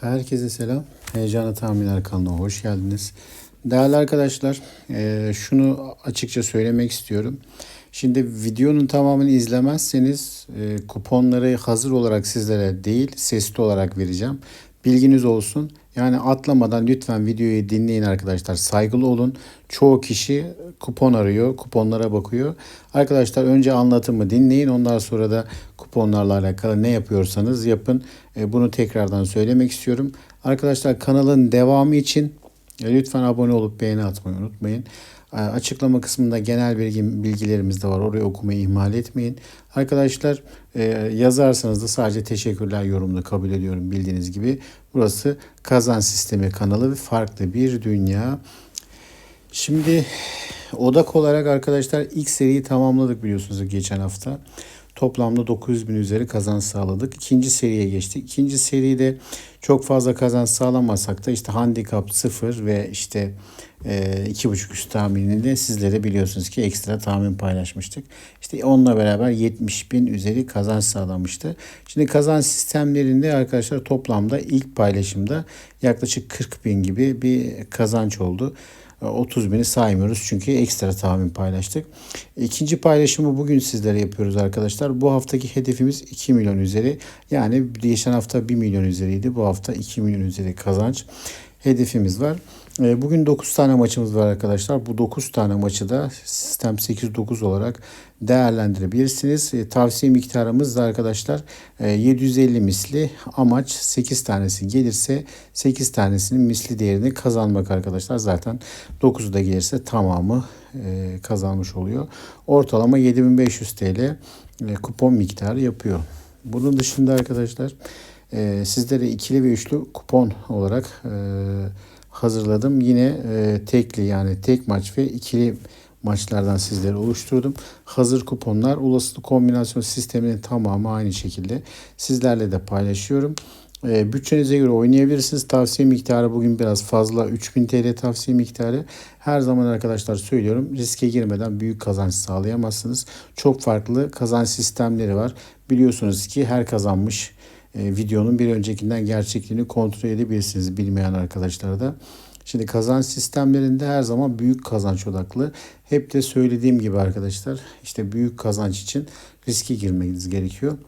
Herkese selam. Heyecanlı Tahminler kanalına hoş geldiniz. Değerli arkadaşlar, eee, şunu açıkça söylemek istiyorum. Şimdi videonun tamamını izlemezseniz eee, kuponları hazır olarak sizlere değil, sesli olarak vereceğim. Bilginiz olsun. Yani atlamadan lütfen videoyu dinleyin arkadaşlar. Saygılı olun. Çoğu kişi kupon arıyor, kuponlara bakıyor. Arkadaşlar önce anlatımı dinleyin. Ondan sonra da kuponlarla alakalı ne yapıyorsanız yapın. E, Bunu tekrardan söylemek istiyorum. Arkadaşlar kanalın devamı için lütfen abone olup beğeni atmayı unutmayın. E, Açıklama kısmında genel bilgi, bilgilerimiz de var. Orayı okumayı ihmal etmeyin. Arkadaşlar e, yazarsanız da sadece teşekkürler yorumunu kabul ediyorum bildiğiniz gibi. Burası kazan sistemi kanalı ve farklı bir dünya. Şimdi odak olarak arkadaşlar ilk seriyi tamamladık biliyorsunuz geçen hafta. Toplamda 900 bin üzeri kazanç sağladık. İkinci seriye geçtik. İkinci seride çok fazla kazanç sağlamasak da işte handikap 0 ve işte e, iki buçuk üst tahminini de sizlere biliyorsunuz ki ekstra tahmin paylaşmıştık. İşte onunla beraber 70 bin üzeri kazanç sağlamıştı. Şimdi kazanç sistemlerinde arkadaşlar toplamda ilk paylaşımda yaklaşık 40 bin gibi bir kazanç oldu. 30 bini saymıyoruz çünkü ekstra tahmin paylaştık. İkinci paylaşımı bugün sizlere yapıyoruz arkadaşlar. Bu haftaki hedefimiz 2 milyon üzeri. Yani geçen hafta 1 milyon üzeriydi. Bu hafta 2 milyon üzeri kazanç hedefimiz var. E, Bugün 9 tane maçımız var arkadaşlar. Bu 9 tane maçı da sistem 8-9 olarak değerlendirebilirsiniz. E, Tavsiye miktarımız da arkadaşlar e, 750 misli amaç 8 tanesi gelirse 8 tanesinin misli değerini kazanmak arkadaşlar. Zaten 9'u da gelirse tamamı e, kazanmış oluyor. Ortalama 7500 TL e, kupon miktarı yapıyor. Bunun dışında arkadaşlar e, sizlere ikili ve üçlü kupon olarak e, hazırladım. Yine e, tekli yani tek maç ve ikili maçlardan sizlere oluşturdum. Hazır kuponlar olasılık kombinasyon sisteminin tamamı aynı şekilde sizlerle de paylaşıyorum. E, bütçenize göre oynayabilirsiniz. Tavsiye miktarı bugün biraz fazla. 3000 TL tavsiye miktarı. Her zaman arkadaşlar söylüyorum riske girmeden büyük kazanç sağlayamazsınız. Çok farklı kazanç sistemleri var. Biliyorsunuz ki her kazanmış e, videonun bir öncekinden gerçekliğini kontrol edebilirsiniz bilmeyen arkadaşlar da. Şimdi kazanç sistemlerinde her zaman büyük kazanç odaklı. Hep de söylediğim gibi arkadaşlar işte büyük kazanç için riske girmeniz gerekiyor.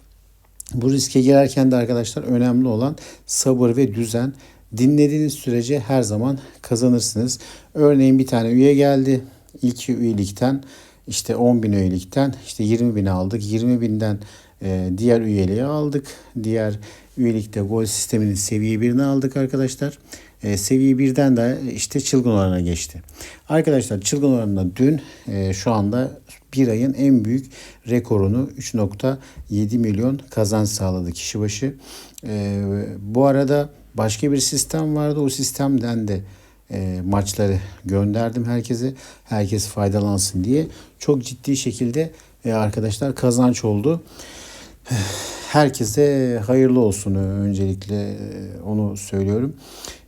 Bu riske girerken de arkadaşlar önemli olan sabır ve düzen. Dinlediğiniz sürece her zaman kazanırsınız. Örneğin bir tane üye geldi. İlk üyelikten işte 10 bin üyelikten işte 20 bin aldık. 20 binden e, diğer üyeliği aldık. Diğer üyelikte gol sisteminin seviye 1'ini aldık arkadaşlar. E, seviye 1'den de işte çılgın oranına geçti. Arkadaşlar çılgın oranına dün e, şu anda bir ayın en büyük rekorunu 3.7 milyon kazanç sağladı kişi başı. E, bu arada başka bir sistem vardı. O sistemden de e, maçları gönderdim herkese. Herkes faydalansın diye. Çok ciddi şekilde e, arkadaşlar kazanç oldu. Herkese hayırlı olsun öncelikle e, onu söylüyorum.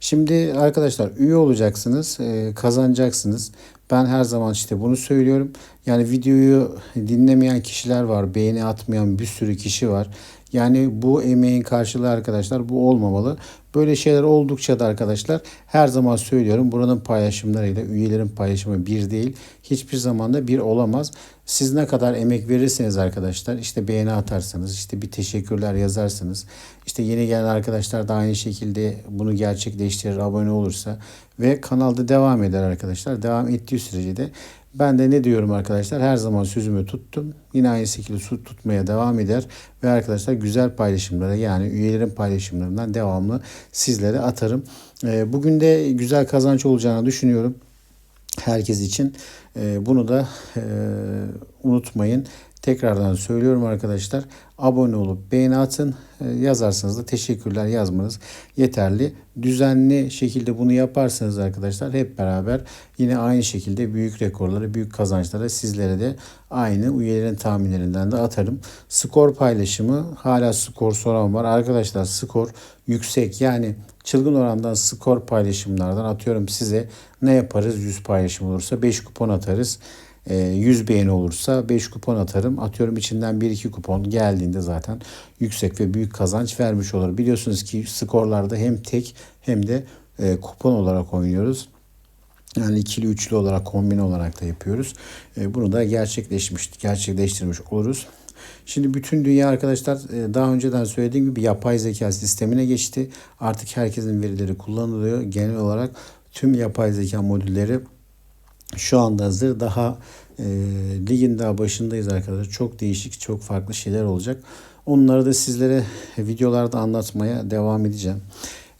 Şimdi arkadaşlar üye olacaksınız, e, kazanacaksınız. Ben her zaman işte bunu söylüyorum. Yani videoyu dinlemeyen kişiler var, beğeni atmayan bir sürü kişi var. Yani bu emeğin karşılığı arkadaşlar bu olmamalı. Böyle şeyler oldukça da arkadaşlar her zaman söylüyorum buranın paylaşımlarıyla üyelerin paylaşımı bir değil. Hiçbir zaman da bir olamaz. Siz ne kadar emek verirseniz arkadaşlar işte beğeni atarsanız işte bir teşekkürler yazarsanız işte yeni gelen arkadaşlar da aynı şekilde bunu gerçekleştirir abone olursa ve kanalda devam eder arkadaşlar. Devam ettiği sürece de ben de ne diyorum arkadaşlar her zaman sözümü tuttum. Yine aynı şekilde su tutmaya devam eder ve arkadaşlar güzel paylaşımlara yani üyelerin paylaşımlarından devamlı sizlere atarım. Ee, Bugün de güzel kazanç olacağını düşünüyorum herkes için. Ee, Bunu da e, unutmayın. Tekrardan söylüyorum arkadaşlar. Abone olup beğeni atın. Ee, Yazarsanız da teşekkürler yazmanız yeterli. Düzenli şekilde bunu yaparsanız arkadaşlar hep beraber yine aynı şekilde büyük rekorları, büyük kazançlara sizlere de aynı üyelerin tahminlerinden de atarım. Skor paylaşımı hala skor soran var. Arkadaşlar skor yüksek yani çılgın orandan skor paylaşımlardan atıyorum size ne yaparız 100 paylaşım olursa 5 kupon atarız. E, 100 beğeni olursa 5 kupon atarım. Atıyorum içinden 1-2 kupon geldiğinde zaten yüksek ve büyük kazanç vermiş olur. Biliyorsunuz ki skorlarda hem tek hem de e, kupon olarak oynuyoruz. Yani ikili üçlü olarak kombin olarak da yapıyoruz. E, bunu da gerçekleşmiş, gerçekleştirmiş oluruz. Şimdi bütün dünya arkadaşlar e, daha önceden söylediğim gibi yapay zeka sistemine geçti. Artık herkesin verileri kullanılıyor. Genel olarak tüm yapay zeka modülleri şu anda hazır. Daha e, ligin daha başındayız arkadaşlar. Çok değişik, çok farklı şeyler olacak. Onları da sizlere videolarda anlatmaya devam edeceğim.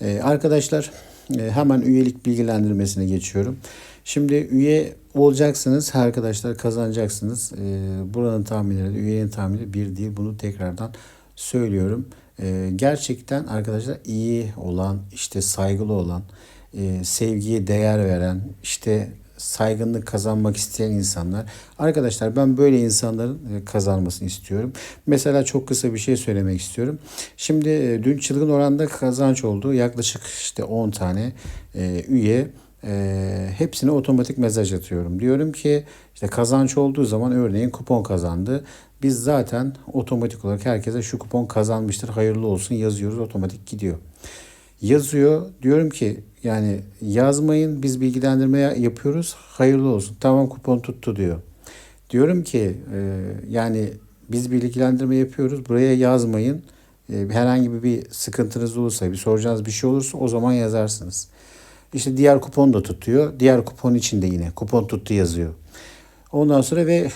E, arkadaşlar e, hemen üyelik bilgilendirmesine geçiyorum. Şimdi üye olacaksınız arkadaşlar kazanacaksınız. E, buranın tahminleri, üyenin tahmini bir değil. Bunu tekrardan söylüyorum. E, gerçekten arkadaşlar iyi olan, işte saygılı olan, e, sevgiye değer veren, işte saygınlık kazanmak isteyen insanlar. Arkadaşlar ben böyle insanların e, kazanmasını istiyorum. Mesela çok kısa bir şey söylemek istiyorum. Şimdi e, dün çılgın oranda kazanç oldu. Yaklaşık işte 10 tane e, üye hepsine otomatik mesaj atıyorum. Diyorum ki işte kazanç olduğu zaman örneğin kupon kazandı. Biz zaten otomatik olarak herkese şu kupon kazanmıştır hayırlı olsun yazıyoruz otomatik gidiyor yazıyor. Diyorum ki yani yazmayın biz bilgilendirme yapıyoruz hayırlı olsun. Tamam kupon tuttu diyor. Diyorum ki e, yani biz bilgilendirme yapıyoruz buraya yazmayın. E, herhangi bir sıkıntınız olursa bir soracağınız bir şey olursa o zaman yazarsınız. İşte diğer kupon da tutuyor. Diğer kupon içinde yine kupon tuttu yazıyor. Ondan sonra ve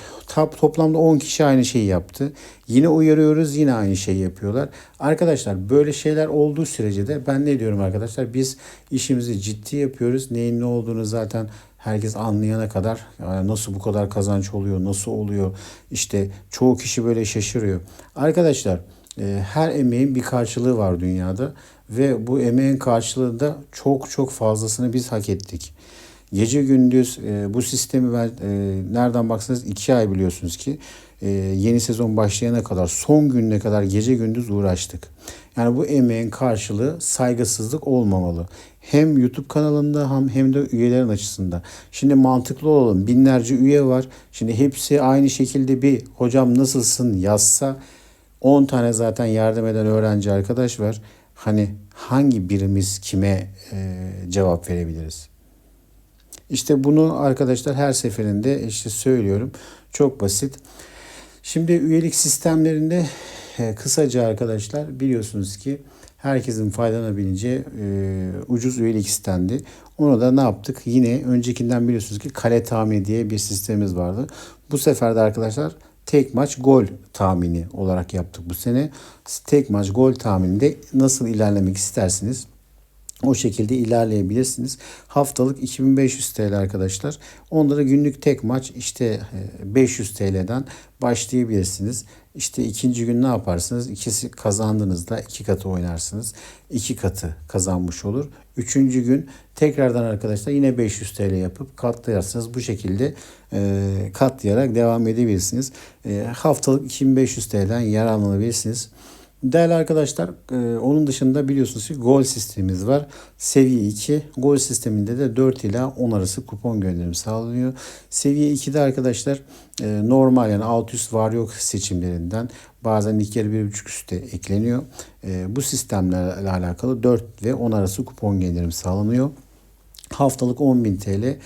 toplamda 10 kişi aynı şeyi yaptı. Yine uyarıyoruz yine aynı şeyi yapıyorlar. Arkadaşlar böyle şeyler olduğu sürece de ben ne diyorum arkadaşlar biz işimizi ciddi yapıyoruz. Neyin ne olduğunu zaten herkes anlayana kadar yani nasıl bu kadar kazanç oluyor, nasıl oluyor işte çoğu kişi böyle şaşırıyor. Arkadaşlar e, her emeğin bir karşılığı var dünyada ve bu emeğin karşılığında çok çok fazlasını biz hak ettik. Gece gündüz e, bu sistemi ben e, nereden baksanız iki ay biliyorsunuz ki e, yeni sezon başlayana kadar son gününe kadar gece gündüz uğraştık. Yani bu emeğin karşılığı saygısızlık olmamalı. Hem YouTube kanalında hem, hem de üyelerin açısından. Şimdi mantıklı olalım. Binlerce üye var. Şimdi hepsi aynı şekilde bir hocam nasılsın yazsa 10 tane zaten yardım eden öğrenci arkadaş var. Hani hangi birimiz kime e, cevap verebiliriz? İşte bunu arkadaşlar her seferinde işte söylüyorum. Çok basit. Şimdi üyelik sistemlerinde e, kısaca arkadaşlar biliyorsunuz ki herkesin faydalanabileceği e, ucuz üyelik istendi. Onu da ne yaptık? Yine öncekinden biliyorsunuz ki kale tahmini diye bir sistemimiz vardı. Bu sefer de arkadaşlar tek maç gol tahmini olarak yaptık bu sene. Tek maç gol tahmininde nasıl ilerlemek istersiniz? O şekilde ilerleyebilirsiniz. Haftalık 2500 TL arkadaşlar. Onlara günlük tek maç işte 500 e, TL'den başlayabilirsiniz. İşte ikinci gün ne yaparsınız? İkisi kazandığınızda iki katı oynarsınız. İki katı kazanmış olur. Üçüncü gün tekrardan arkadaşlar yine 500 TL yapıp katlayarsınız. Bu şekilde e, katlayarak devam edebilirsiniz. E, haftalık 2500 TL'den yararlanabilirsiniz. Değerli arkadaşlar e, onun dışında biliyorsunuz ki gol sistemimiz var. Seviye 2 gol sisteminde de 4 ila 10 arası kupon gönderimi sağlanıyor. Seviye 2'de arkadaşlar e, normal yani alt üst var yok seçimlerinden bazen ilk yarı 1.5 üstte ekleniyor. E, bu sistemlerle alakalı 4 ve 10 arası kupon gönderimi sağlanıyor. Haftalık 10.000 TL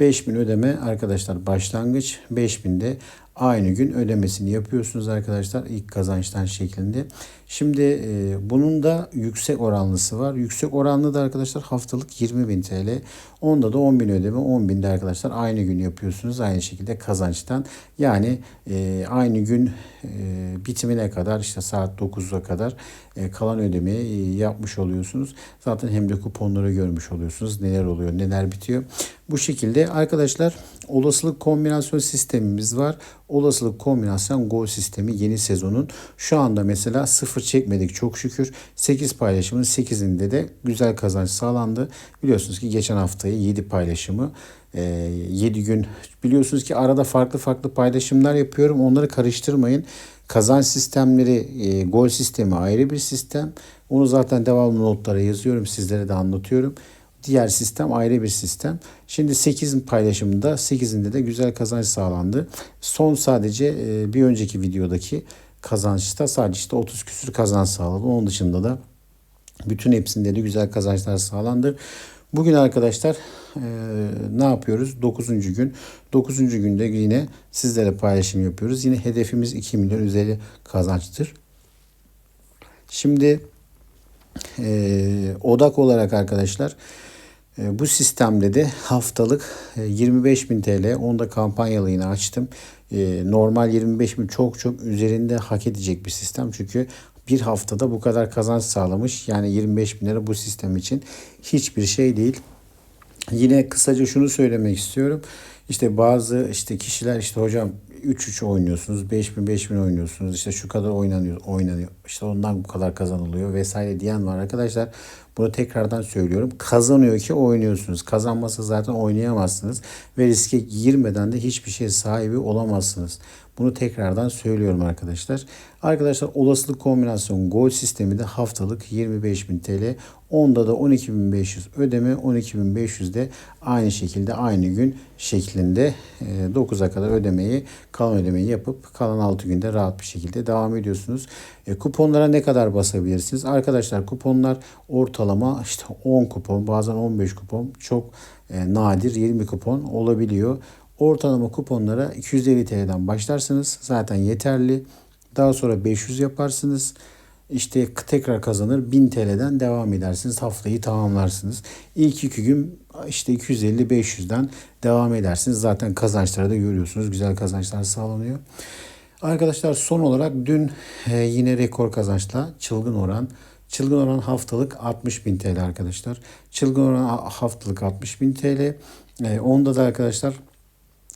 5000 ödeme arkadaşlar başlangıç 5000'de aynı gün ödemesini yapıyorsunuz arkadaşlar ilk kazançtan şeklinde. Şimdi e, bunun da yüksek oranlısı var. Yüksek oranlı da arkadaşlar haftalık 20 bin TL. Onda da 10 bin ödeme 10 binde arkadaşlar aynı gün yapıyorsunuz. Aynı şekilde kazançtan. Yani e, aynı gün e, bitimine kadar işte saat 9'a kadar e, kalan ödemeyi e, yapmış oluyorsunuz. Zaten hem de kuponları görmüş oluyorsunuz. Neler oluyor neler bitiyor. Bu şekilde arkadaşlar olasılık kombinasyon sistemimiz var. Olasılık kombinasyon gol sistemi yeni sezonun. Şu anda mesela 0 sıfır çekmedik çok şükür. 8 paylaşımın 8'inde de güzel kazanç sağlandı. Biliyorsunuz ki geçen haftayı 7 paylaşımı 7 e, gün biliyorsunuz ki arada farklı farklı paylaşımlar yapıyorum. Onları karıştırmayın. Kazanç sistemleri, e, gol sistemi ayrı bir sistem. Onu zaten devamlı notlara yazıyorum. Sizlere de anlatıyorum. Diğer sistem ayrı bir sistem. Şimdi 8 paylaşımında 8'inde de güzel kazanç sağlandı. Son sadece e, bir önceki videodaki kazançta sadece işte 30 küsür kazanç sağladı. Onun dışında da bütün hepsinde de güzel kazançlar sağlandı. Bugün arkadaşlar e, ne yapıyoruz? 9. gün. 9. günde yine sizlere paylaşım yapıyoruz. Yine hedefimiz 2 milyon üzeri kazançtır. Şimdi e, odak olarak arkadaşlar bu sistemde de haftalık e, 25 bin TL onda kampanyalı yine açtım. E, normal 25 bin çok çok üzerinde hak edecek bir sistem. Çünkü bir haftada bu kadar kazanç sağlamış. Yani 25 bin lira bu sistem için hiçbir şey değil. Yine kısaca şunu söylemek istiyorum. İşte bazı işte kişiler işte hocam 3-3 oynuyorsunuz, 5000 5000 oynuyorsunuz. İşte şu kadar oynanıyor, oynanıyor. İşte ondan bu kadar kazanılıyor vesaire diyen var arkadaşlar. Bunu tekrardan söylüyorum. Kazanıyor ki oynuyorsunuz. Kazanmasa zaten oynayamazsınız ve riske girmeden de hiçbir şey sahibi olamazsınız. Bunu tekrardan söylüyorum arkadaşlar. Arkadaşlar olasılık kombinasyon gol sistemi de haftalık 25.000 TL. Onda da 12.500 ödeme 12.500 de aynı şekilde aynı gün şeklinde 9'a kadar ödemeyi kalan ödemeyi yapıp kalan 6 günde rahat bir şekilde devam ediyorsunuz. E, kuponlara ne kadar basabilirsiniz? Arkadaşlar kuponlar ortalama işte 10 kupon bazen 15 kupon çok e, nadir 20 kupon olabiliyor. Ortalama kuponlara 250 TL'den başlarsınız. Zaten yeterli. Daha sonra 500 yaparsınız. İşte tekrar kazanır 1000 TL'den devam edersiniz. Haftayı tamamlarsınız. İlk iki gün işte 250-500'den devam edersiniz. Zaten kazançları da görüyorsunuz. Güzel kazançlar sağlanıyor. Arkadaşlar son olarak dün e, yine rekor kazançla çılgın oran. Çılgın oran haftalık 60 bin TL arkadaşlar. Çılgın oran haftalık 60 bin TL. E, onda da arkadaşlar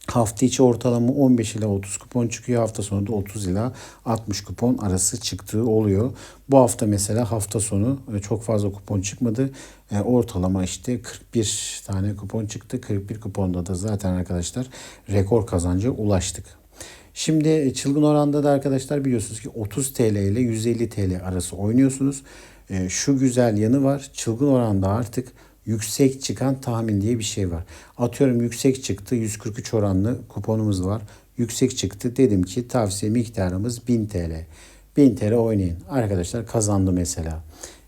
Hafta içi ortalama 15 ila 30 kupon çıkıyor. Hafta sonu da 30 ila 60 kupon arası çıktığı oluyor. Bu hafta mesela hafta sonu e, çok fazla kupon çıkmadı. E, ortalama işte 41 tane kupon çıktı. 41 kuponda da zaten arkadaşlar rekor kazancı ulaştık. Şimdi e, çılgın oranda da arkadaşlar biliyorsunuz ki 30 TL ile 150 TL arası oynuyorsunuz. Şu güzel yanı var. Çılgın oranda artık yüksek çıkan tahmin diye bir şey var. Atıyorum yüksek çıktı 143 oranlı kuponumuz var. Yüksek çıktı dedim ki tavsiye miktarımız 1000 TL. 1000 TL oynayın. Arkadaşlar kazandı mesela.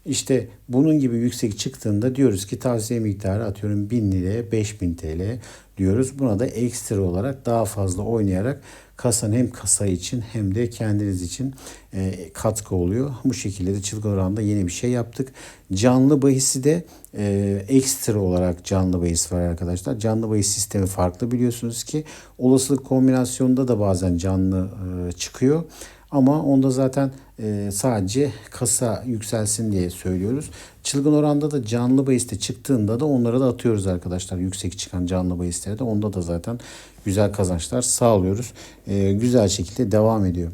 İşte bunun gibi yüksek çıktığında diyoruz ki tavsiye miktarı atıyorum 1000 liraya 5000 TL diyoruz. Buna da ekstra olarak daha fazla oynayarak kasanın hem kasa için hem de kendiniz için e, katkı oluyor. Bu şekilde de çılgın oranda yeni bir şey yaptık. Canlı bahisi de e, ekstra olarak canlı bahis var arkadaşlar. Canlı bahis sistemi farklı biliyorsunuz ki olasılık kombinasyonunda da bazen canlı e, çıkıyor. Ama onda zaten e, sadece kasa yükselsin diye söylüyoruz. Çılgın oranda da canlı bahiste çıktığında da onlara da atıyoruz arkadaşlar. Yüksek çıkan canlı bahisleri de onda da zaten güzel kazançlar sağlıyoruz. E, güzel şekilde devam ediyor.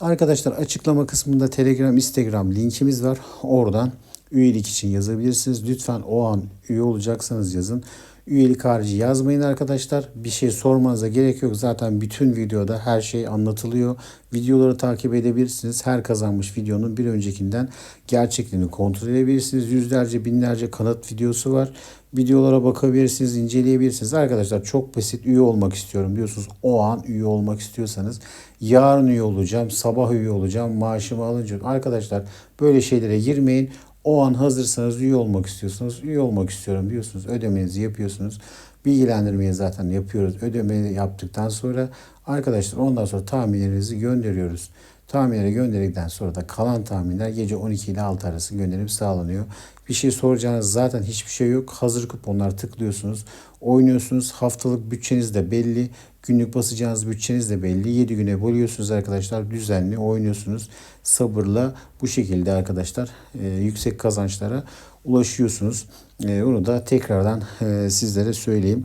Arkadaşlar açıklama kısmında Telegram, Instagram linkimiz var. Oradan üyelik için yazabilirsiniz. Lütfen o an üye olacaksanız yazın. Üyelik harici yazmayın arkadaşlar. Bir şey sormanıza gerek yok. Zaten bütün videoda her şey anlatılıyor. Videoları takip edebilirsiniz. Her kazanmış videonun bir öncekinden gerçekliğini kontrol edebilirsiniz. Yüzlerce binlerce kanıt videosu var. Videolara bakabilirsiniz, inceleyebilirsiniz. Arkadaşlar çok basit üye olmak istiyorum diyorsunuz. O an üye olmak istiyorsanız yarın üye olacağım, sabah üye olacağım, maaşımı alınca. Arkadaşlar böyle şeylere girmeyin. O an hazırsanız üye olmak istiyorsunuz. Üye olmak istiyorum diyorsunuz. Ödemenizi yapıyorsunuz. Bilgilendirmeyi zaten yapıyoruz. Ödemeyi yaptıktan sonra arkadaşlar ondan sonra tahminlerinizi gönderiyoruz. Tahminleri gönderdikten sonra da kalan tahminler gece 12 ile 6 arası gönderim sağlanıyor. Bir şey soracağınız zaten hiçbir şey yok. Hazır kuponlar tıklıyorsunuz. Oynuyorsunuz. Haftalık bütçeniz de belli. Günlük basacağınız bütçeniz de belli. 7 güne bölüyorsunuz arkadaşlar. Düzenli oynuyorsunuz. Sabırla bu şekilde arkadaşlar e, yüksek kazançlara ulaşıyorsunuz. E, bunu da tekrardan e, sizlere söyleyeyim.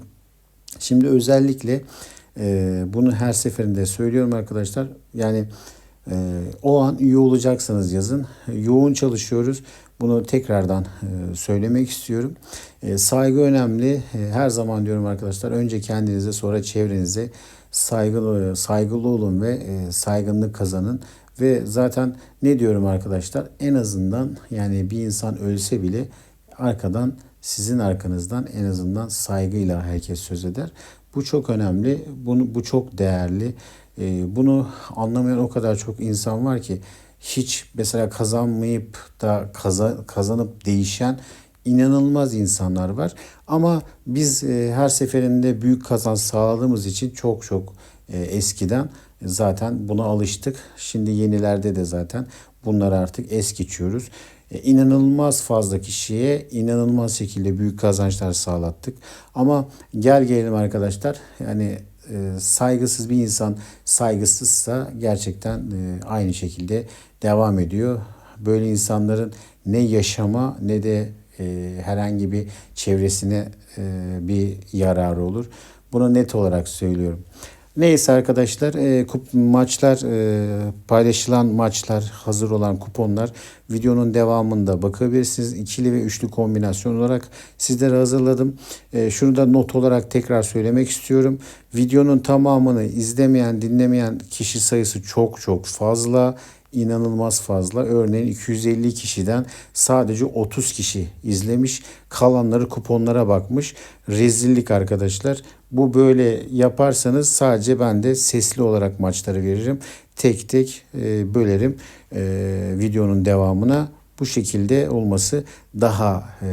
Şimdi özellikle e, bunu her seferinde söylüyorum arkadaşlar. Yani o an üye olacaksanız yazın. Yoğun çalışıyoruz. Bunu tekrardan e, söylemek istiyorum. E, saygı önemli. E, her zaman diyorum arkadaşlar önce kendinize sonra çevrenize saygılı saygılı olun ve saygınlık kazanın. Ve zaten ne diyorum arkadaşlar en azından yani bir insan ölse bile arkadan sizin arkanızdan en azından saygıyla herkes söz eder. Bu çok önemli. Bunu bu çok değerli. Ee, bunu anlamayan o kadar çok insan var ki hiç mesela kazanmayıp da kaza, kazanıp değişen inanılmaz insanlar var. Ama biz e, her seferinde büyük kazanç sağladığımız için çok çok e, eskiden zaten buna alıştık. Şimdi yenilerde de zaten bunları artık es geçiyoruz. E, inanılmaz fazla kişiye inanılmaz şekilde büyük kazançlar sağlattık. Ama gel gelelim arkadaşlar yani e, saygısız bir insan saygısızsa gerçekten e, aynı şekilde devam ediyor. Böyle insanların ne yaşama ne de e, herhangi bir çevresine bir yararı olur. Bunu net olarak söylüyorum. Neyse arkadaşlar e, kup, maçlar e, paylaşılan maçlar hazır olan kuponlar videonun devamında bakabilirsiniz. İkili ve üçlü kombinasyon olarak sizlere hazırladım. E, şunu da not olarak tekrar söylemek istiyorum. Videonun tamamını izlemeyen dinlemeyen kişi sayısı çok çok fazla inanılmaz fazla. Örneğin 250 kişiden sadece 30 kişi izlemiş. Kalanları kuponlara bakmış. Rezillik arkadaşlar. Bu böyle yaparsanız sadece ben de sesli olarak maçları veririm. Tek tek e, bölerim e, videonun devamına. Bu şekilde olması daha e,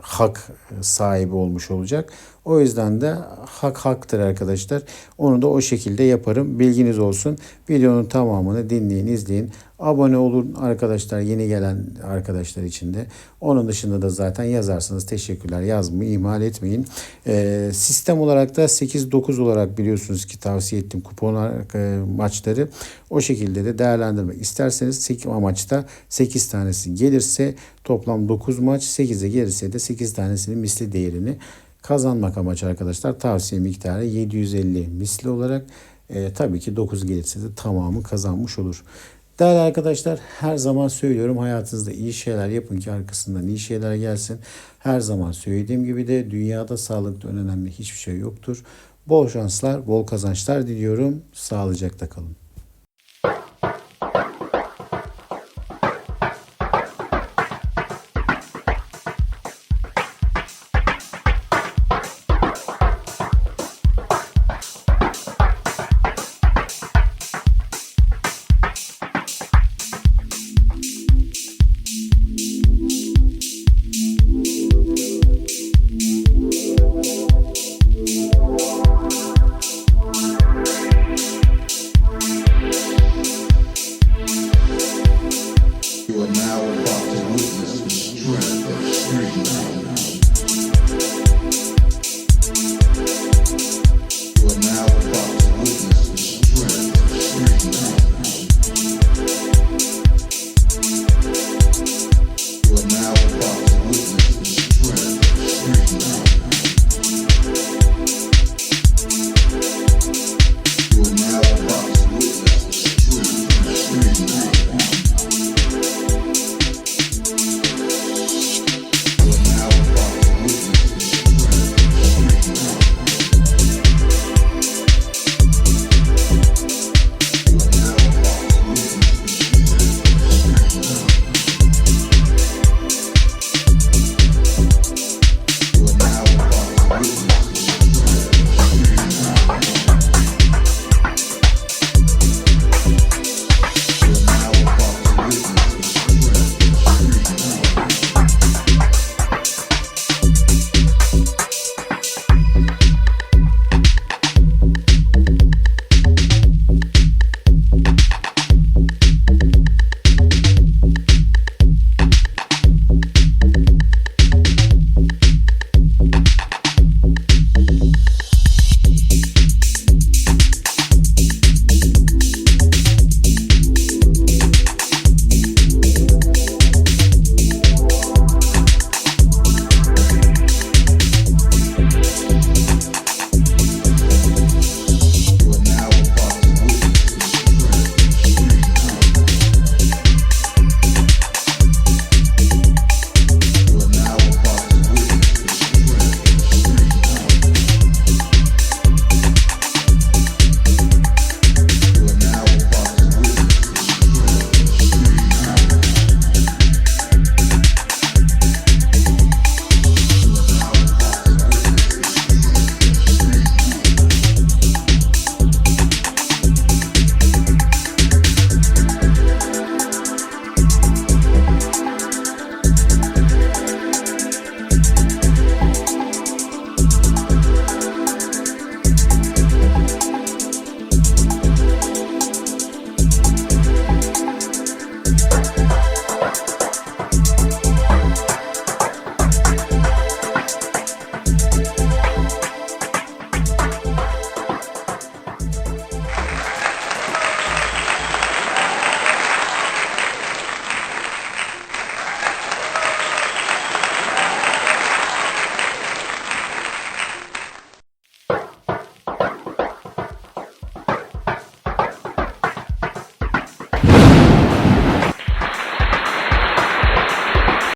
hak sahibi olmuş olacak. O yüzden de hak haktır arkadaşlar. Onu da o şekilde yaparım. Bilginiz olsun. Videonun tamamını dinleyin, izleyin. Abone olun arkadaşlar yeni gelen arkadaşlar için de. Onun dışında da zaten yazarsınız. Teşekkürler yazmayı ihmal etmeyin. Ee, sistem olarak da 8-9 olarak biliyorsunuz ki tavsiye ettim kupon e, maçları. O şekilde de değerlendirmek isterseniz 8 maçta 8 tanesi gelirse toplam 9 maç 8'e gelirse de 8 tanesinin misli değerini kazanmak amaç arkadaşlar. Tavsiye miktarı 750 misli olarak e, tabii ki 9 gelirse de tamamı kazanmış olur. Değerli arkadaşlar her zaman söylüyorum hayatınızda iyi şeyler yapın ki arkasından iyi şeyler gelsin. Her zaman söylediğim gibi de dünyada sağlıkta önemli hiçbir şey yoktur. Bol şanslar, bol kazançlar diliyorum. Sağlıcakla kalın.